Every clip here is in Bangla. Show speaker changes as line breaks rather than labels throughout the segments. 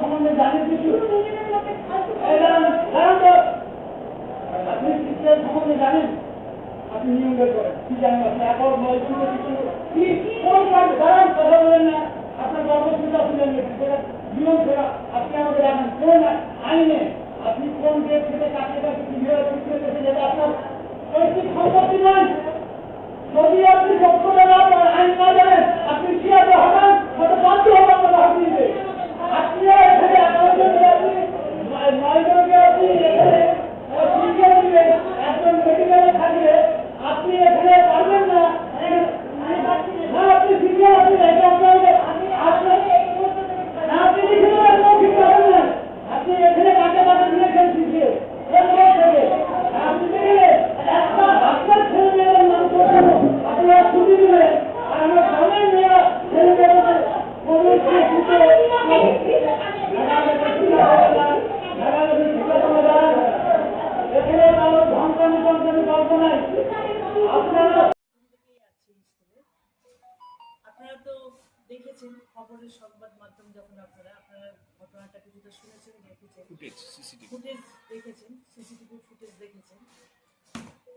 সম্বন্ধে জানেন কিছু। আপনি শিক্ষার সম্বন্ধে জানেন? আপনি নিয়ম বের করেন। কি জানেন? আপনি এখন নয় জন্য কিছু কোন কাজ দাঁড়ান, কথা বলেন না। আপনার কর্মসূচিটা শুনে নিয়েছেন সেটা নিয়ম সেটা আপনি আমাকে জানেন। কোন আইনে আপনি কোন দেশ থেকে কাকে কাছে কীভাবে করতে যেটা আপনার পৈতৃক সম্পত্তি নয় যদি আপনি সত্যতা না পারেন আইন না জানেন, আপনি শিয়াতে হবেন? হয়তো বাধ্য হবেন না ভাব দিতে আপনি এখানে আদালতে আপনি নয় জনকে আপনি এখানে শিখিয়ে দিবেন একজন মেডিকেলে থাকলে আপনি এখানে পারবেন না না আপনি শিখিয়ে আপনি এটা আপনাকে আপনার না আপনি লিখে দেবেন মৌখিক পাবেন না আপনি এখানে কাকে কাকে দিয়েছেন শিখিয়ে এরপর থেকে আপনি দেখলে একটা আপনার ছেলে মেয়েরা মানুষ করছেন আপনারা ছুটি দিবেন আর আমার সামনে মেয়েরা ছেলে মেয়েরা কমিউনিটি ছুটে এখানে কারও ধমকানি টমকানি গল্প নাই আপনারা
থেকেই আছি স্কুলে আপনারা তো দেখেছেন খবরের সংবাদ মাধ্যম যখন আপনারা আপনারা ঘটনাটা কিছুটা শুনেছেন দেখেছেন।
ফুটেজ সিসিটিভি
ফুটেজ দেখেছেন সিসিটিভি ফুটেজ দেখেছেন।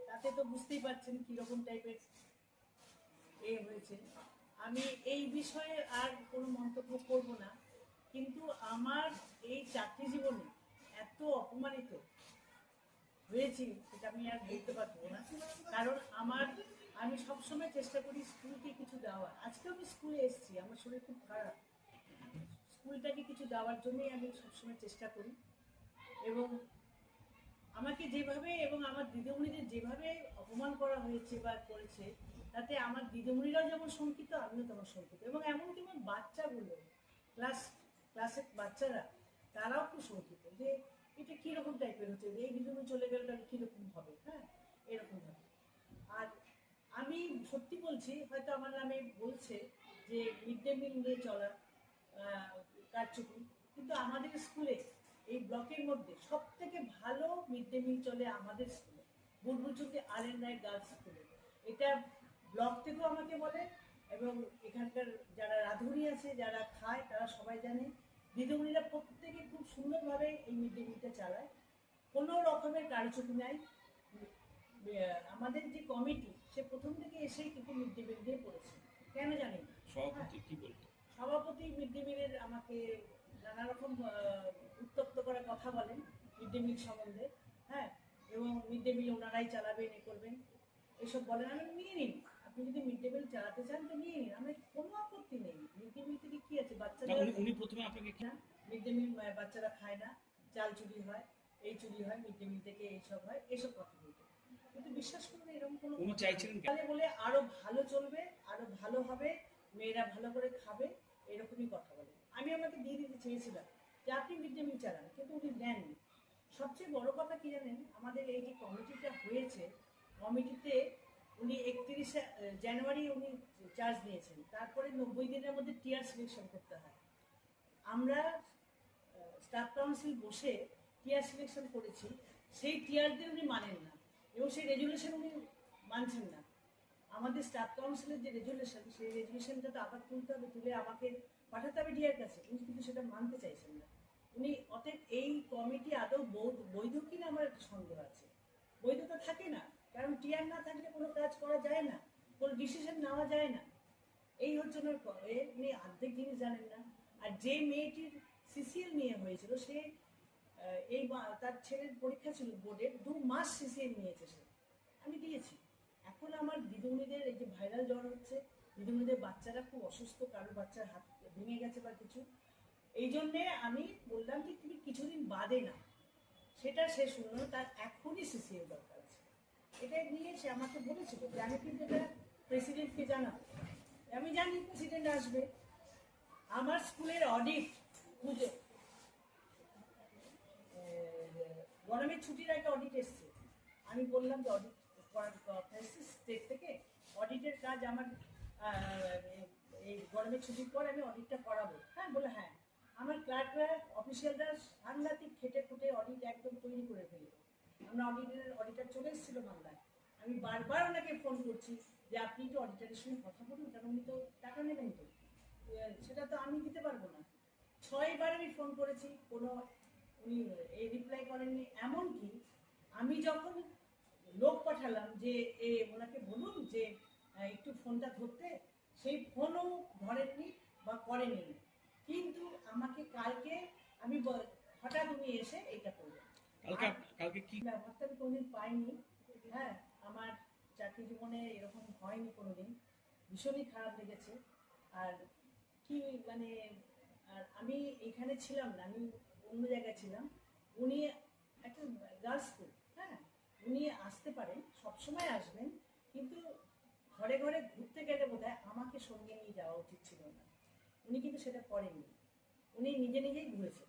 তাতে তো বুঝতেই পারছেন কীরকম টাইপের এ হয়েছে। আমি এই বিষয়ে আর কোনো মন্তব্য করব না কিন্তু আমার এই চাকরি জীবনে এত অপমানিত হয়েছি সেটা আমি আর বলতে পারব না। কারণ আমার আমি সবসময় চেষ্টা করি স্কুলকে কিছু দেওয়ার। আজকে আমি স্কুলে এসেছি, আমার শরীর খুব খারাপ। স্কুলটাকে কিছু দেওয়ার জন্যই আমি সবসময় চেষ্টা করি। এবং আমাকে যেভাবে এবং আমার দিদিমণিদের যেভাবে অপমান করা হয়েছে বা করেছে, তাতে আমার দিদিমণিরাও যেমন শঙ্কিত, আমিও তেমন শঙ্কিত। এবং এমনকি আমার বাচ্চাগুলো, ক্লাস, ক্লাসের বাচ্চারা, তারাও খুব শঙ্কিত যে, এটা কীরকম টাইপের হচ্ছে? যে এই দিদিমণি চলে গেলে, তাহলে কীরকম হবে? হ্যাঁ এরকম হবে আমি সত্যি বলছি, হয়তো আমার নামে বলছে যে মিড ডে মিল নিয়ে চলা কারচুপি, কিন্তু আমাদের স্কুলে এই ব্লকের মধ্যে সব থেকে ভালো মিড ডে মিল চলে আমাদের স্কুলে বুলবুলচুকি আর এন রায় গার্লস স্কুলে। এটা ব্লক থেকেও আমাকে বলে এবং এখানকার যারা রাঁধুনি আছে, যারা খায়, তারা সবাই জানে, দিদিমণিরা প্রত্যেকে খুব সুন্দরভাবে এই মিড ডে মিলটা চালায়। কোনো রকমের কারচুপি নাই। আমাদের যে কমিটি সে প্রথম থেকে এসেই কিন্তু মিড ডে মিল দিয়ে পড়েছে। কেন জানি
সভাপতি কি বলতো?
সভাপতি মিড ডে মিলের আমাকে নানা রকম উত্তপ্ত করে কথা বলেন মিড ডে মিল সম্বন্ধে হ্যাঁ? এবং মিড ডে মিল ওনারাই চালাবেন এ করবেন এসব বলেন। আমি নিয়ে নিন আপনি যদি মিড ডে মিল চালাতে চান তো নিয়ে নিন। আমার কোনো আপত্তি নেই। মিড ডে মিল থেকে কি আছে?
না,
বাচ্চাদের
উনি উনি প্রথমে আপনাকে
না মিড ডে মিল বাচ্চারা খায় না। চাল চুরি হয় এই চুরি হয় মিড ডে মিল থেকে এইসব হয় এসব কথা বলতে কিন্তু বিশ্বাস করুন এরকম কোনো
উনি চাইছিলেন
তাহলে বলে আরও ভালো চলবে আরও ভালো হবে মেয়েরা ভালো করে খাবে এরকমই কথা বলে। আমি আমাকে দিয়ে দিতে চেয়েছিলাম যে আপনি মিড ডে মিল চালান কিন্তু উনি দেননি। সবচেয়ে বড় কথা কি জানেন আমাদের এই যে কমিটিটা হয়েছে কমিটিতে উনি একত্রিশে জানুয়ারি উনি চার্জ নিয়েছেন তারপরে নব্বই দিনের মধ্যে টিয়ার সিলেকশন করতে হয়। আমরা স্টাফ কাউন্সিল বসে টিয়ার সিলেকশন করেছি সেই টিয়ারদের উনি মানেন না। এবং সেই রেজুলেশন উনি মানছেন না। আমাদের স্টাফ কাউন্সিলের যে রেজুলেশন সেই রেজুলেশনটা তো আবার তুলতে হবে, তুলে আমাকে পাঠাতে হবে ডিআর কাছে। উনি কিন্তু সেটা মানতে চাইছেন না। উনি অতএব এই কমিটি আদৌ বৈধ কিনা আমার একটা সন্দেহ আছে। বৈধতা থাকে না, কারণ টিআর না থাকলে কোনো কাজ করা যায় না, কোনো ডিসিশন নেওয়া যায় না। এই হচ্ছে ওনার উনি অর্ধেক জিনিস জানেন না। আর যে মেয়েটির সিসিএল নিয়ে হয়েছিল, সে এই তার ছেলের পরীক্ষা ছিল বোর্ডের দু মাস সিসিএল নিয়েছে সে। আমি দিয়েছি। এখন আমার দিদিমণিদের এই যে ভাইরাল জ্বর হচ্ছে, দিদিমণিদের বাচ্চারা খুব অসুস্থ, কারও বাচ্চার হাত ভেঙে গেছে বা কিছু। এই জন্যে আমি বললাম যে, তুমি কিছুদিন বাদে না। সেটা সে শুনলো তার এখনই সিসিএল দরকার আছে। এটা নিয়ে সে আমাকে বলেছিল যে, আমি কিন্তু এটা প্রেসিডেন্টকে জানাব। আমি জানি প্রেসিডেন্ট আসবে। আমার স্কুলের অডিট, পুজো গরমের ছুটির আগে অডিট এসছে। আমি বললাম যে অডিট করার স্টেট থেকে অডিটের কাজ আমার এই গরমের ছুটির পর আমি অডিটটা করাবো। হ্যাঁ বলে হ্যাঁ। আমার ক্লার্করা অফিসিয়ালরা সাংঘাতিক খেটে খুঁটে অডিট একদম তৈরি করে ফেলবে আমরা অডিটের অডিটার চলে এসেছিল বাংলায় আমি বারবার ওনাকে ফোন করছি যে, আপনি তো অডিটারের সঙ্গে কথা বলুন, কারণ উনি তো টাকা নেবেন তো। সেটা তো আমি দিতে পারব না। ছয়বার আমি ফোন করেছি, কোনো উনি এই রিপ্লাই করেননি। এমনকি আমি যখন লোক পাঠালাম যে এ ওনাকে বলুন যে একটু ফোনটা ধরতে সেই ফোনও ধরেননি বা করেনি কিন্তু আমাকে কালকে আমি হঠাৎ উনি এসে এটা করলেন।
কালকে কি?
ব্যবহারটা আমি কোনোদিন পাইনি। হ্যাঁ আমার চাকরি জীবনে এরকম হয়নি কোনোদিন। ভীষণই খারাপ লেগেছে। আর কি মানে আর আমি এখানে ছিলাম না আমি অন্য জায়গায় ছিলাম, উনি একটা গার্লস স্কুল হ্যাঁ? উনি আসতে পারেন, সবসময় আসবেন, কিন্তু ঘরে ঘরে ঘুরতে গেলে বোধহয় আমাকে সঙ্গে নিয়ে যাওয়া উচিত ছিল না। উনি কিন্তু সেটা করেননি। উনি নিজে নিজেই ঘুরেছেন।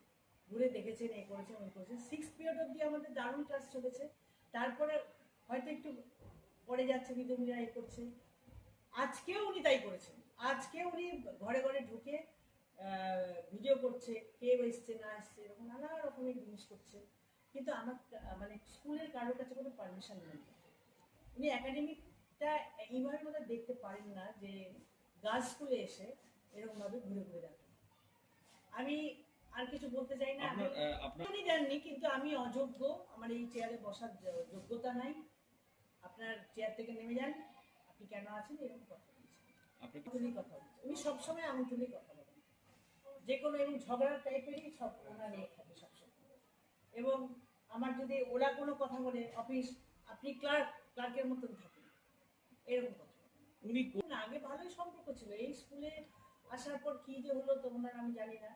ঘুরে দেখেছেন, এ করেছেন, ওই করেছেন। সিক্স পিরিয়ড অব্দি আমাদের দারুণ ক্লাস চলেছে। তারপরে হয়তো একটু পড়ে যাচ্ছে দিদিমণিরা এ করছে আজকেও উনি তাই করেছেন। আজকে উনি ঘরে ঘরে ঢুকে ভিডিও করছে কে এসছে না এসছে এরকম নানা রকমের জিনিস করছে। কিন্তু আমার মানে স্কুলের কারোর কাছে কোনো পারমিশন নেই। উনি একাডেমিকটা এইভাবে মধ্যে দেখতে পারেন না যে গার্লস স্কুলে এসে এরকমভাবে ঘুরে ঘুরে দেখেন আমি আর কিছু বলতে চাই না। উনি জাননি কিন্তু আমি অযোগ্য। আমার এই চেয়ারে বসার যোগ্যতা নাই। আপনার চেয়ার থেকে নেমে যান। আপনি কেন আছেন? এরকম কথা বলছেন কথা বলছেন উনি সবসময় আমতুলি কথা যে কোনো এবং ঝগড়ার টাইপেরই সব ওনার ইয়ে থাকে সবসময়। এবং আমার যদি ওরা কোনো কথা বলে অফিস আপনি ক্লার্ক ক্লার্কের মতন থাকুন এরকম কথা।
উনি
আগে ভালোই সম্পর্ক ছিল। এই স্কুলে আসার পর কি যে হলো তো ওনার আমি জানি না।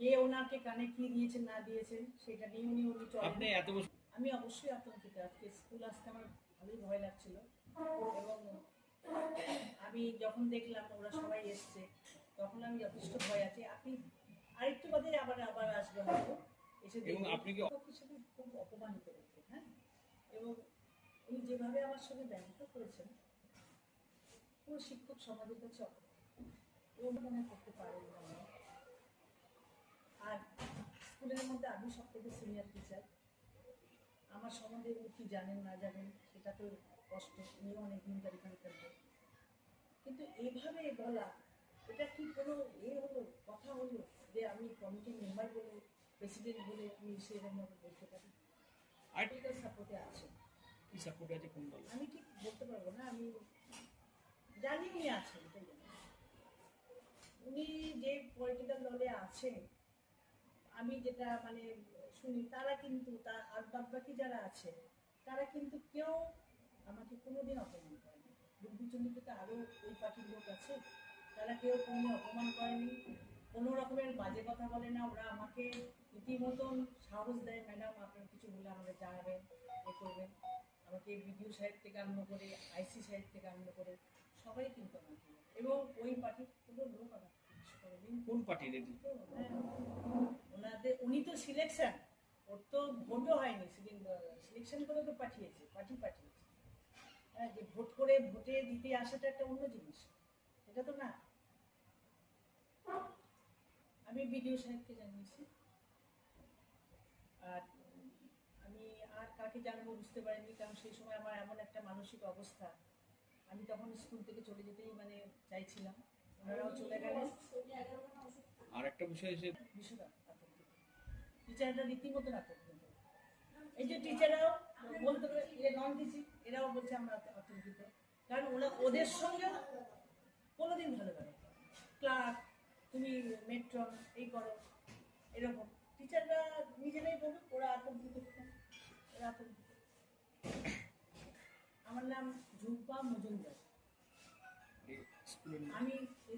কে ওনাকে কানে কি দিয়েছেন না দিয়েছেন সেটা নিয়ে উনি উনি
আপনি
চলেন
এত বছর
আমি অবশ্যই আতঙ্কিত। আজকে স্কুল আসতে আমার ভালোই ভয় লাগছিল। এবং আমি যখন দেখলাম ওরা সবাই এসছে তখন আমি যথেষ্ট ভয় আছি। আপনি আরেকটু বাদে আবার আবার আসবে হয়তো। এসে
এবং আপনি কি
হিসেবে খুব অপমানিত হ্যাঁ? এবং উনি যেভাবে আমার সঙ্গে ব্যবহার করেছেন পুরো শিক্ষক সমাজের কাছে ও মনে করতে পারেন না। আর স্কুলের মধ্যে আমি সব থেকে সিনিয়র টিচার আমার সম্বন্ধে উনি কি জানেন না জানেন সেটা তো কষ্ট উনিও অনেক দিন এখানে কিন্তু এইভাবে বলা এটা কি কোনো এ হলো কথা হলো যে আমি কমিটির মেম্বার বলে প্রেসিডেন্ট বলে আমি সেরকমভাবে বলতে পারি? আর্টিকেল সাপোর্টে আছে।
কি সাপোর্ট আছে কোন দল
আমি ঠিক বলতে পারব না আমি জানি উনি আছেন এটাই জানি। উনি যে পলিটিক্যাল দলে আছেন আমি যেটা মানে শুনি তারা কিন্তু তা আর বাদ বাকি যারা আছে তারা কিন্তু কেউ আমাকে কোনোদিন অপমান করেনি। দুর্বিচন্ডিতে তো আরও ওই পার্টির লোক আছে? তারা কেউ কোনো অপমান করেনি। কোনো রকমের বাজে কথা বলে না। ওরা আমাকে রীতিমতন সাহস দেয় ম্যাডাম আপনার কিছু বলে আমাদের জানাবেন এ করবেন। আমাকে বিডিও সাহেব থেকে আরম্ভ করে আইসি সাহেব থেকে আরম্ভ করে সবাই কিন্তু আমাকে এবং ওই পার্টির কোনো লোক আমাকে
কোন পার্টির?
হ্যাঁ, ওনাদের উনি তো সিলেকশন। ওর তো ভোটও হয়নি। সিলেকশন করে তো পাঠিয়েছে পার্টি পাঠিয়েছে। হ্যাঁ যে ভোট করে ভোটে দিতে আসাটা একটা অন্য জিনিস। এটা তো না। আমি বিডিও সাহেবকে জানিয়েছি। আর আমি আর কাকে জানাব বুঝতে পারিনি কারণ সেই সময় আমার এমন একটা মানসিক অবস্থা। আমি তখন স্কুল থেকে চলে যেতেই মানে চাইছিলাম। ওনারাও চলে গেলেন।
আর একটা বিষয় এসে
ভীষণ আতঙ্কিত টিচাররা রীতিমতো আতঙ্কিত এই যে টিচাররাও বলতে নন টিচিং এরাও বলছে আমরা আত- আতঙ্কিত কারণ ওরা ওদের সঙ্গে কোনোদিন ভালো লাগে ক্লার্ক তুমি মেট্রন এই করো এরকম। টিচাররা নিজেরাই বলুক ওরা আতঙ্কিত কেন? ওরা আতঙ্কিত আমার নাম ঝুম্পা মজুমদার। আমি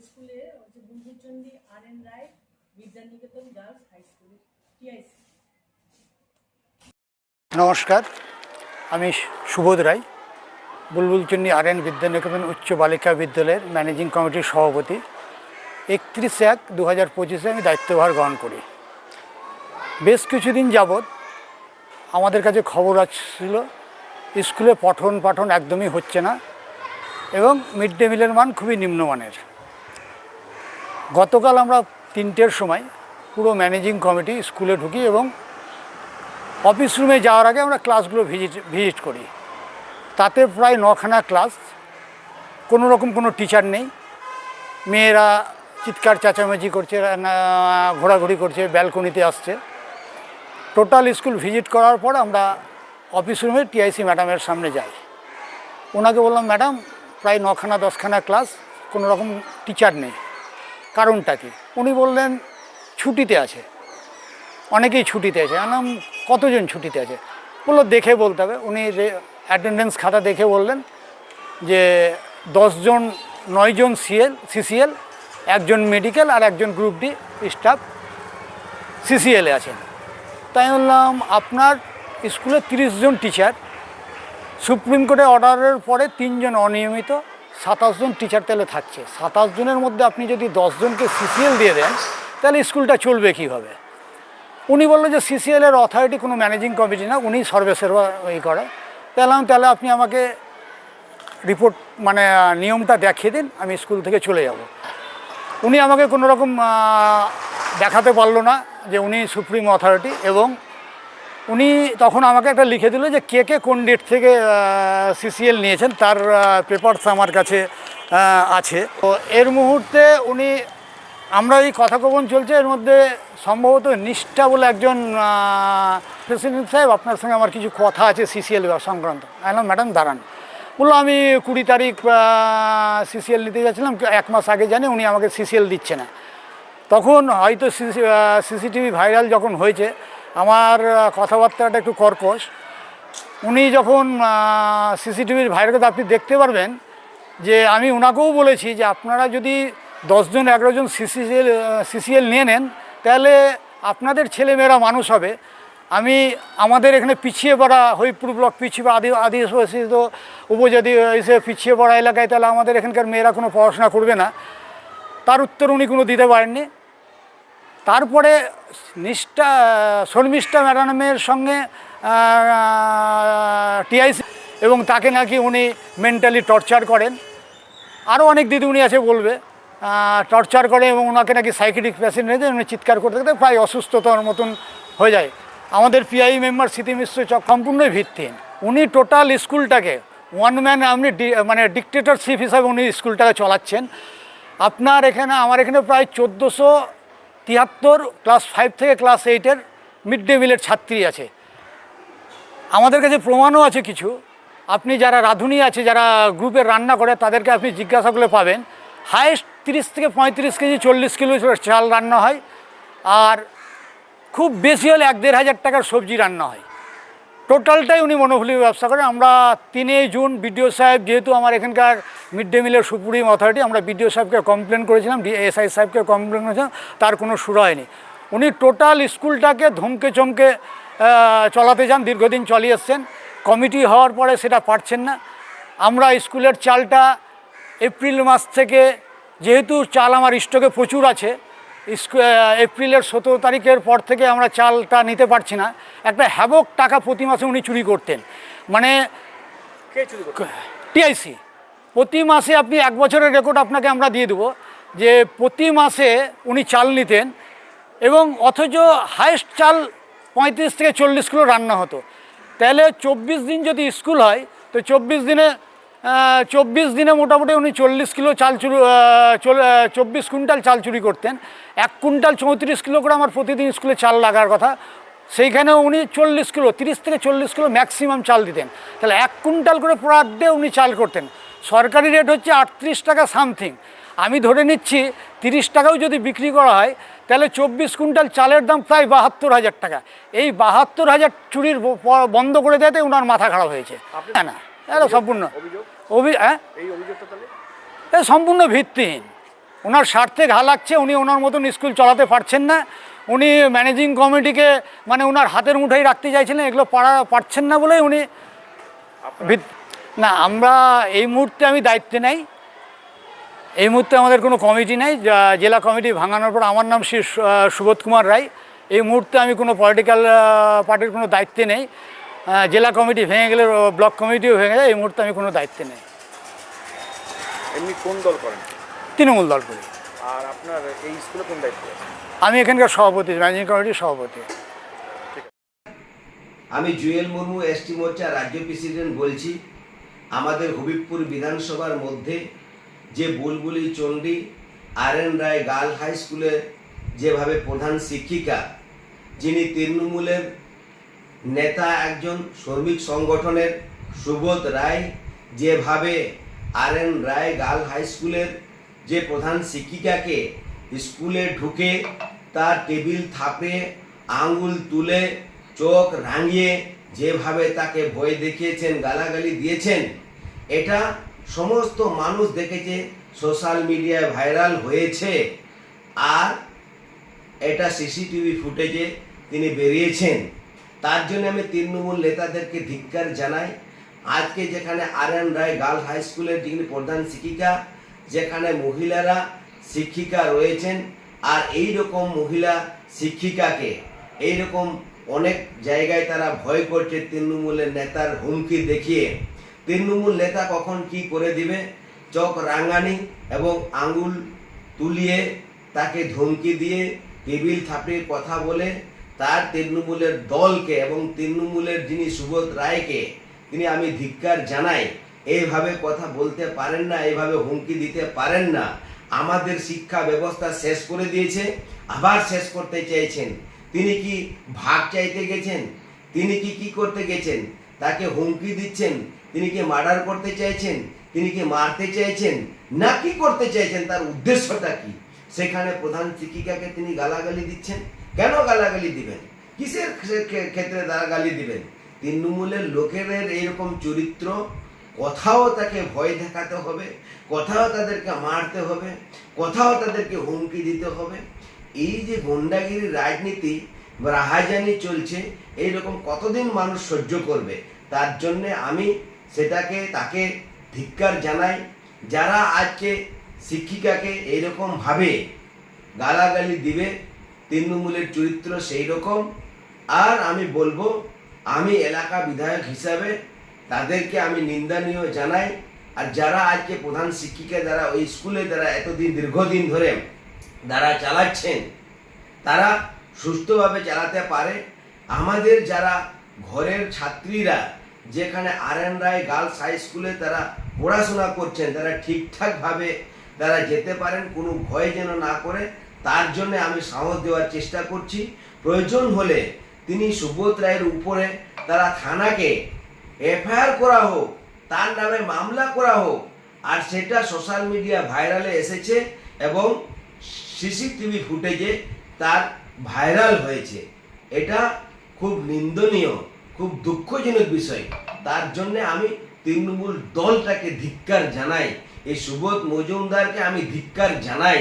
স্কুলে হচ্ছে Bulbulchandi R N Ray Vidyaniketan girls high স্কুলের টিআইসি।
নমস্কার আমি সুবোধ রায়। বুলবুলচন্ডী আর এন বিদ্যানিকেতন উচ্চ বালিকা বিদ্যালয়ের ম্যানেজিং কমিটির সভাপতি। একত্রিশ এক দু হাজার পঁচিশে আমি দায়িত্বভার গ্রহণ করি। বেশ কিছুদিন যাবৎ আমাদের কাছে খবর আসছিল, স্কুলে পঠন পাঠন একদমই হচ্ছে না এবং মিড ডে মিলের মান খুবই নিম্নমানের। গতকাল আমরা তিনটের সময় পুরো ম্যানেজিং কমিটি স্কুলে ঢুকি এবং অফিস রুমে যাওয়ার আগে আমরা ক্লাসগুলো ভিজিট ভিজিট করি। তাতে প্রায় নখানা ক্লাস, কোনো রকম কোনো টিচার নেই। মেয়েরা চিৎকার, চেঁচামেচি করছে ঘোরাঘুরি করছে, ব্যালকনিতে আসছে। টোটাল স্কুল ভিজিট করার পর আমরা অফিস রুমে টিআইসি ম্যাডামের সামনে যাই। ওনাকে বললাম, ম্যাডাম, প্রায় নখানা, দশখানা ক্লাস, কোনো রকম টিচার নেই। কারণটা কি? উনি বললেন, ছুটিতে আছে। অনেকেই ছুটিতে আছে। আনাম কতজন ছুটিতে আছে? বলল, দেখে বলতে হবে। উনি অ্যাটেন্ডেন্স খাতা দেখে বললেন যে দশজন নয়জন সিএল সিসিএল একজন মেডিকেল আর একজন গ্রুপ ডি স্টাফ সিসিএলে আছেন। তাই বললাম, আপনার স্কুলে তিরিশ জন টিচার সুপ্রিম কোর্টের অর্ডারের পরে তিনজন অনিয়মিত, সাতাশ জন টিচার তাহলে থাকছে। সাতাশ জনের মধ্যে আপনি যদি দশজনকে সিসিএল দিয়ে দেন, তাহলে স্কুলটা চলবে কীভাবে? উনি বলল যে সিসিএল এর অথরিটি কোনো ম্যানেজিং কমিটি না উনি সর্বেসর্বা ই করে। তাহলে তাহলে আপনি আমাকে রিপোর্ট মানে নিয়মটা দেখিয়ে দিন, আমি স্কুল থেকে চলে যাব। উনি আমাকে কোনো রকম দেখাতে পারল না যে উনি সুপ্রিম অথরিটি এবং উনি তখন আমাকে একটা লিখে দিল যে কে কে কোন ডেট থেকে সিসিএল নিয়েছেন, তার পেপারস আমার কাছে আছে। তো এর মুহূর্তে উনি, আমরা এই কথোপকথন চলছে, এর মধ্যে সম্ভবত নিষ্ঠা বলে একজন প্রেসিডেন্ট সাহেব, আপনার সঙ্গে আমার কিছু কথা আছে সিসিএল সংক্রান্ত। আমি ম্যাডাম দাঁড়ান। বলল, আমি কুড়ি তারিখ সিসিএল নিতে যাচ্ছিলাম এক মাস আগে জানি, উনি আমাকে সিসিএল দিচ্ছে না। তখন হয়তো সিসিটিভি ভাইরাল যখন হয়েছে, আমার কথাবার্তাটা একটু কর্কশ। উনি যখন সিসিটিভির ভাইরাল, আপনি দেখতে পারবেন যে আমি ওনাকেও বলেছি যে আপনারা যদি দশজন এগারোজন সিসিএল সিসিএল নিয়ে নেন, তাহলে আপনাদের ছেলেমেয়েরা মানুষ হবে। আমি আমাদের এখানে পিছিয়ে পড়া হরিপুর ব্লক পিছিয়ে আদি আদিবাসী তো উপজাতি হিসেবে পিছিয়ে পড়া এলাকায় তাহলে আমাদের এখানকার মেয়েরা কোনো পড়াশোনা করবে না। তার উত্তর উনি কোনো দিতে পারেননি। তারপরে নিষ্ঠা শর্মিষ্ঠা ম্যাডামের সঙ্গে টিআইসি এবং তাকে নাকি উনি মেন্টালি টর্চার করেন। আরও অনেক দিদি উনি আছে বলবে টর্চার করে এবং ওনাকে নাকি সাইকেটিক নিয়ে যায়, উনি চিৎকার করতে করতে প্রায় অসুস্থতার মতন হয়ে যায়। আমাদের পিআই মেম্বার স্মৃতি মিশ্র চক সম্পূর্ণই ভিত্তিহীন। উনি টোটাল স্কুলটাকে ওয়ান ম্যান আপনি মানে ডিকটেটরশিপ হিসাবে উনি স্কুলটাকে চালাচ্ছেন। আপনার এখানে, আমার এখানে প্রায় চোদ্দোশো তিয়াত্তর ক্লাস ফাইভ থেকে ক্লাস এইটের মিড ডে মিলের ছাত্রী আছে। আমাদের কাছে প্রমাণও আছে কিছু। আপনি যারা রাঁধুনি আছে, যারা গ্রুপে রান্না করে, তাদেরকে আপনি জিজ্ঞাসা করলে পাবেন। হায়েস্ট তিরিশ থেকে পঁয়ত্রিশ কেজি, চল্লিশ কিলো চাল রান্না হয়। আর খুব বেশি হলে এক দেড় হাজার টাকার সবজি রান্না হয়। টোটালটাই উনি মনোফুলি ব্যবসা করেন। আমরা তিনই জুন বিডিও সাহেব যেহেতু আমার এখানকার মিড ডে মিলের সুপ্রিম অথরিটি, আমরা বিডিও সাহেবকে কমপ্লেন করেছিলাম এসআই সাহেবকে কমপ্লেন করেছিলাম, তার কোনো সুর হয়নি। উনি টোটাল স্কুলটাকে ধমকে চমকে চলাতে যান, দীর্ঘদিন চালিয়ে এসছেন। কমিটি হওয়ার পরে সেটা পারছেন না। আমরা স্কুলের চালটা এপ্রিল মাস থেকে, যেহেতু চাল আমার স্টকে প্রচুর আছে এপ্রিলের সতেরো তারিখের পর থেকে আমরা চালটা নিতে পারছি না। একটা হ্যাবক টাকা প্রতি মাসে উনি চুরি করতেন। মানে টিআইসি। প্রতি মাসে আপনি এক বছরের রেকর্ড আপনাকে আমরা দিয়ে দেবো যে প্রতি মাসে উনি চাল নিতেন এবং অথচ হায়েস্ট চাল পঁয়ত্রিশ থেকে চল্লিশ কিলো রান্না হতো। তাহলে চব্বিশ দিন যদি স্কুল হয় তো চব্বিশ দিনে চব্বিশ দিনে মোটামুটি উনি চল্লিশ কিলো চাল চুরি চব্বিশ কুইন্টাল চাল চুরি করতেন। এক কুইন্টাল চৌত্রিশ কিলো করে আমার প্রতিদিন স্কুলে চাল লাগার কথা। সেইখানে উনি চল্লিশ কিলো তিরিশ থেকে চল্লিশ কিলো ম্যাক্সিমাম চাল দিতেন। তাহলে এক কুইন্টাল করে পার ডে উনি চাল করতেন। সরকারি রেট হচ্ছে আটত্রিশ টাকা সামথিং আমি ধরে নিচ্ছি তিরিশ টাকাও যদি বিক্রি করা হয় তাহলে চব্বিশ কুইন্টাল চালের দাম প্রায় বাহাত্তর হাজার টাকা। এই বাহাত্তর হাজার চুরির বন্ধ করে দেওয়াতে ওনার মাথা খারাপ হয়েছে। না না। এটা সম্পূর্ণ। অভি হ্যাঁ? এ সম্পূর্ণ ভিত্তিহীন। ওনার স্বার্থে ঘা লাগছে উনি ওনার মতন স্কুল চলাতে পারছেন না। উনি ম্যানেজিং কমিটিকে মানে ওনার হাতের মুঠোয় রাখতে চাইছিলেন এগুলো পারা পারছেন না বলেই উনি না আমরা এই মুহূর্তে আমি দায়িত্বে নেই। এই মুহূর্তে আমাদের কোনো কমিটি নেই। জেলা কমিটি ভাঙানোর পর আমার নাম শ্রী সুবোধ কুমার রায়। এই মুহূর্তে আমি কোনো পলিটিক্যাল পার্টির কোনো দায়িত্বে নেই। জেলা কমিটি ভেঙে গেলে ব্লক কমিটিও ভেঙে যায় এই মুহূর্তে আমি কোনো দায়িত্বে নেই।
এমনি কোন দল করেন?
তৃণমূল দল করি।
আর আপনার এই স্কুলে কোন দায়িত্ব
আমি এখানকার সভাপতি ম্যানেজিং কমিটির সভাপতি।
আমি জুয়েল মুর্মু এসটি মোর্চা রাজ্য প্রেসিডেন্ট বলছি আমাদের হবিবপুর বিধানসভার মধ্যে যে Bulbuli Chandi R N Ray girl high স্কুলের যেভাবে প্রধান শিক্ষিকা যিনি তৃণমূলের নেতা একজন শ্রমিক সংগঠনের সুবোধ রায়, যেভাবে R N Ray girl high স্কুলের যে প্রধান শিক্ষিকাকে স্কুলে ঢুকে তার টেবিল থাপে আঙ্গুল তুলে, চোখ রাঙিয়ে যেভাবে তাকে ভয় দেখিয়েছেন, গালাগালি দিয়েছেন, এটা সমস্ত মানুষ দেখেছে, সোশ্যাল মিডিয়ায় ভাইরাল হয়েছে। আর এটা সিসিটিভি ফুটেজে তিনি বেরিয়েছেন। তার জন্য আমি তৃণমূল নেতাদেরকে ধিক্কার জানাই। আজকে যেখানে R N Ray girls high স্কুলের যিনি প্রধান শিক্ষিকা, যেখানে মহিলারা শিক্ষিকা রয়েছেন, আর এই রকম মহিলা শিক্ষিকাকে এই রকম অনেক জায়গায় তারা ভয় করছে তৃণমূলের নেতার হুমকি দেখিয়ে। তৃণমূল নেতা কখন কি করে দিবে? চোখ রাঙানি এবং আঙ্গুল তুলিয়ে তাকে ধমকি দিয়ে টেবিল থাপড়িয়ে কথা বলে তার তৃণমূলের দলকে এবং তৃণমূলের যিনি সুবোধ রায়কে তিনি আমি ধিক্কার জানাই। এইভাবে কথা বলতে পারেন না, এইভাবে হুমকি দিতে পারেন না। আমাদের শিক্ষা ব্যবস্থা শেষ করে দিয়েছে, আবার শেষ করতে চাইছেন। তিনি কি ভাগ চাইতে গেছেন? তিনি কি কি করতে গেছেন? তাকে হুমকি দিচ্ছেন? তিনি কি মার্ডার করতে চাইছেন? তিনি কি মারতে চাইছেন? না কি করতে চাইছেন? তার উদ্দেশ্যটা কি? সেখানে প্রধান শিক্ষিকাকে তিনি গালাগালি দিচ্ছেন। কেন গালাগালি দিবেন? কিসের ক্ষে- ক্ষে- ক্ষেত্রে তারা গালি দিবেন তৃণমূলের লোকের এইরকম চরিত্র, কথাও তাকে ভয় দেখাতে হবে, কথাও তাদেরকে মারতে হবে, কথাও তাদেরকে হুমকি দিতে হবে। এই যে গুন্ডাগিরি রাজনীতি রাহাজানি চলছে, এইরকম কতদিন মানুষ সহ্য করবে? তার জন্যে আমি সেটাকে, তাকে ধিক্কার জানাই, যারা আজকে শিক্ষিকাকে এইরকমভাবে গালাগালি দিবে তৃণমূলের চরিত্র সেই রকম। আর আমি বলব, আমি এলাকা বিধায়ক হিসাবে তাদেরকে আমি নিন্দানীয় জানাই। আর যারা আজকে প্রধান শিক্ষিকা যারা ওই স্কুলে যারা এতদিন, দীর্ঘদিন ধরে যারা চালাচ্ছেন, তারা সুস্থভাবে চালাতে পারে। আমাদের যারা ঘরের ছাত্রীরা, যেখানে R N Ray girls high স্কুলে তারা পড়াশোনা করছেন, তারা ঠিকঠাকভাবে তারা যেতে পারেন, কোনো ভয় যেন না করে। তার জন্য আমি সাহস দেওয়ার চেষ্টা করছি। প্রয়োজন হলে তিনি সুবোধ রায়ের উপরে তারা থানাকে এফআইআর করা হোক, তার নামে মামলা করা হোক, আর সেটা সোশ্যাল মিডিয়া ভাইরালে এসেছে এবং সিসিটিভি ফুটেজে তার ভাইরাল হয়েছে। এটা খুব নিন্দনীয়, খুব দুঃখজনক বিষয়। তার জন্য আমি তৃণমূল দলটাকে ধিক্কার জানাই, এই সুবোধ মজুমদারকে আমি ধিক্কার জানাই।